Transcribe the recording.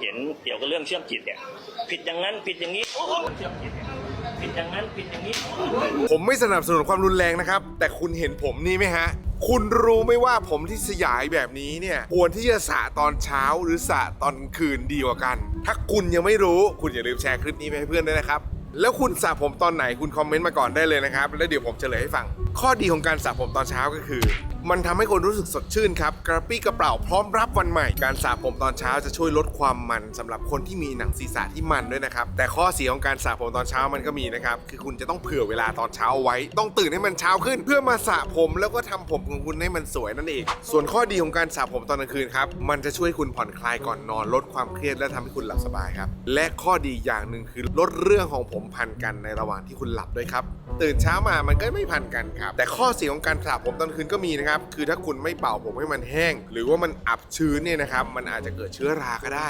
เห็นเกี่ยวกับเรื่องเชื่อมจิตเนี่ย ผิดอย่างนั้นผิดอย่างนี้เชื่อมจิตเนี่ยผิดอย่างนั้นผิดอย่างนี้ ผมไม่สนับสนุนความรุนแรงนะครับ แต่คุณเห็นผมนี่ไหมฮะ คุณรู้ไหมว่าผมที่สยายแบบนี้เนี่ยควรที่จะสระตอนเช้าหรือสระตอนคืนดีกว่ากัน ถ้าคุณยังไม่รู้คุณอย่าลืมแชร์คลิปนี้ไปให้เพื่อนด้วยนะครับ แล้วคุณสระผมตอนไหนคุณคอมเมนต์มาก่อนได้เลยนะครับ แล้วเดี๋ยวผมเฉลยให้ฟังข้อดีของการสระผมตอนเช้าก็คือ มันทำให้คนรู้สึกสดชื่นครับ กระปี้กระเป๋าพร้อมรับวันใหม่ การสระผมตอนเช้าจะช่วยลดความมันสำหรับคนที่มีหนังศีรษะที่มันด้วยนะครับ แต่ข้อเสียของการสระผมตอนเช้ามันก็มีนะครับ คือคุณจะต้องเผื่อเวลาตอนเช้าไว้ ต้องตื่นให้มันเช้าขึ้น เพื่อมาสระผมแล้วก็ทำผมของคุณให้มันสวยนั่นเอง ส่วนข้อดีของการสระผมตอนกลางคืนครับ มันจะช่วยคุณผ่อนคลายก่อนนอน ลดความเครียดและทำให้คุณหลับสบายครับ และข้อดีอย่างหนึ่งคือลดเรื่องของผมพันกันในระหว่างที่คุณหลับด้วยครับ ตื่นเช้ามามันก็ไม่พันกันครับแต่ข้อเสียของการสระผมตอนคืนก็มีนะครับคือถ้าคุณไม่เป่าผมให้มันแห้ง หรือว่ามันอับชื้นเนี่ยนะครับมันอาจจะเกิดเชื้อราก็ได้